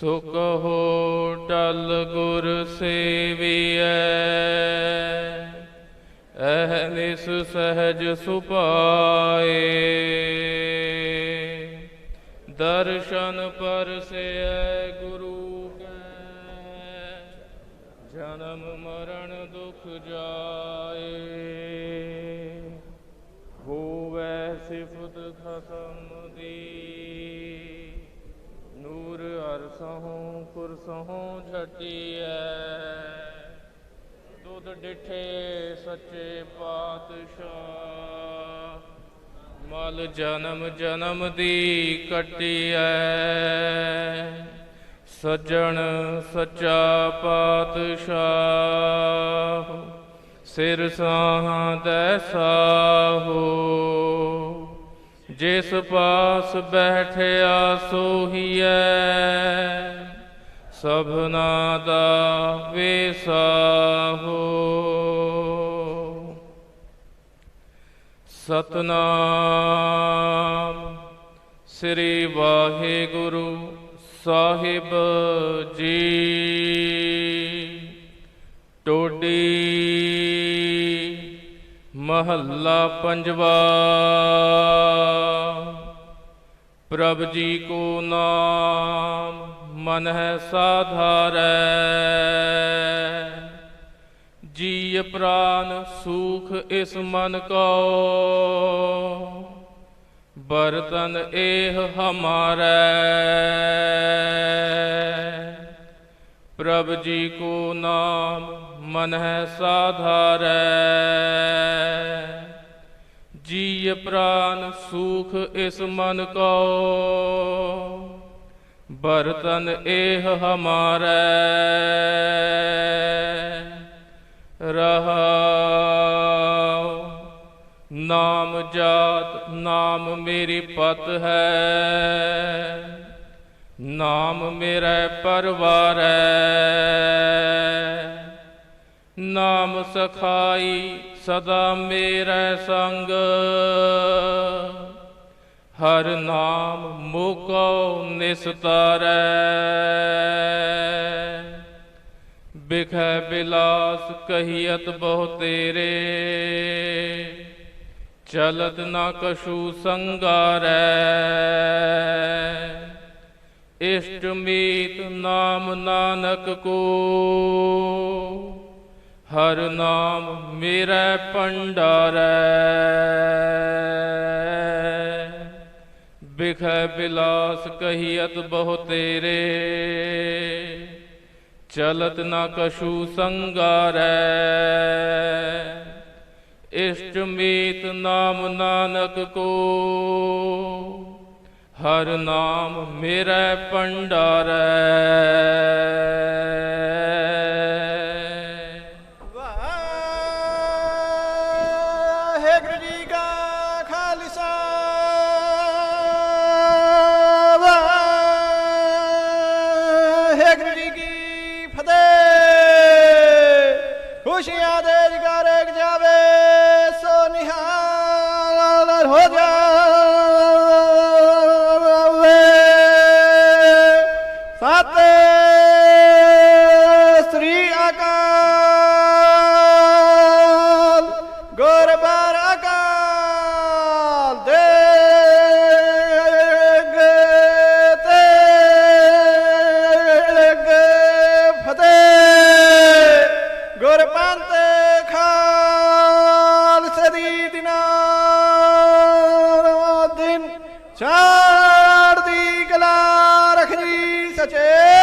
ਸੁਖ ਹੋ ਟਲ ਗੁਰ ਸੇਵੀਐ। ਅਹਨਿਸ ਸਹਜ ਸੁਪਾਏ ਦਰਸ਼ਨ ਪਰਸੈ ਗੁਰੂ ਕੈ। ਜਨਮ ਮਰਨ ਦੁਖ ਜਾਏ। ਹੋਵੈ ਸਿਫਤ ਖਸਮ ਦੀ। ਨੂਰ ਅਰਸਹੋਂ ਕੁਰਸਹੋਂ ਝਟੀਐ ਦੁੱਧ ਡਿਠੇ ਸੱਚੇ ਪਾਤਸ਼ਾਹ। ਮਲ ਜਨਮ ਜਨਮ ਦੀ ਕਟੀਐ। ਸੱਜਣ ਸੱਚਾ ਪਾਤਸ਼ਾਹ। ਸਿਰ ਸਾਹਾਂ ਦੈ ਸਾਹੋ। ਜਿਸ ਪਾਸ ਬੈਠਿਆ ਸੋਹੀਐ ਸਭਨਾ ਦਾ ਵੇਸਾਹੋ। ਸਤਨਾਮ ਸ੍ਰੀ ਵਾਹਿਗੁਰੂ ਸਾਹਿਬ ਜੀ। ਟੋਡੀ ਮਹੱਲਾ ਪੰਜਵਾ। ਪ੍ਰਭ ਜੀ ਕੋ ਨਾਮ, ਮਨ ਹੈ ਸਾਧਾਰੈ। ਜੀ ਪ੍ਰਾਨ ਸੁਖ ਇਸ ਮਨ ਕੋ। ਬਰਤਨ ਇਹ ਹਮਾਰੈ। ਪ੍ਰਭ ਜੀ ਕੋ ਨਾਮ, ਮਨ ਹੈ ਸਾਧਾਰੈ। ਜੀਅ ਪ੍ਰਾਨ ਸੂਖ ਇਸ ਮਨ ਕੋ। ਬਰਤਨ ਇਹ ਹਮਾਰੈ। ਰਹਾਉ। ਨਾਮ ਜਾਤ, ਨਾਮ ਮੇਰੀ ਪਤ ਹੈ। ਨਾਮ ਮੇਰਾ ਪਰਵਾਰ ਹੈ। ਨਾਮ ਸਖਾਈ ਸਦਾ ਮੇਰਾ ਸੰਗ। ਹਰ ਨਾਮ ਮੁਕੋ ਨਿਸਤਾਰੈ। ਬਿਖੈ ਬਿਲਾਸ ਕਹੀਅਤ ਬਹੁ ਤੇਰੇ। ਚਲਤ ਨਾ ਕਛੂ ਸੰਗਾਰੈ। ਇਸ਼ਟ ਮੀਤ ਨਾਮ ਨਾਨਕ ਕੋ। ਹਰ ਨਾਮ ਮੇਰਾ ਭੰਡਾਰੈ। ਬਿਖੈ ਬਿਲਾਸ ਕਹੀਅਤ ਬਹੁ ਤੇਰੇ। ਚਲਤ ਨਾ ਕਛੂ ਸੰਗਾਰੈ। ਇਸ਼ਟ ਮੀਤ ਨਾਮ ਨਾਨਕ ਕੋ। ਹਰ ਨਾਮ ਮੇਰਾ ਭੰਡਾਰੈ। এসেছে।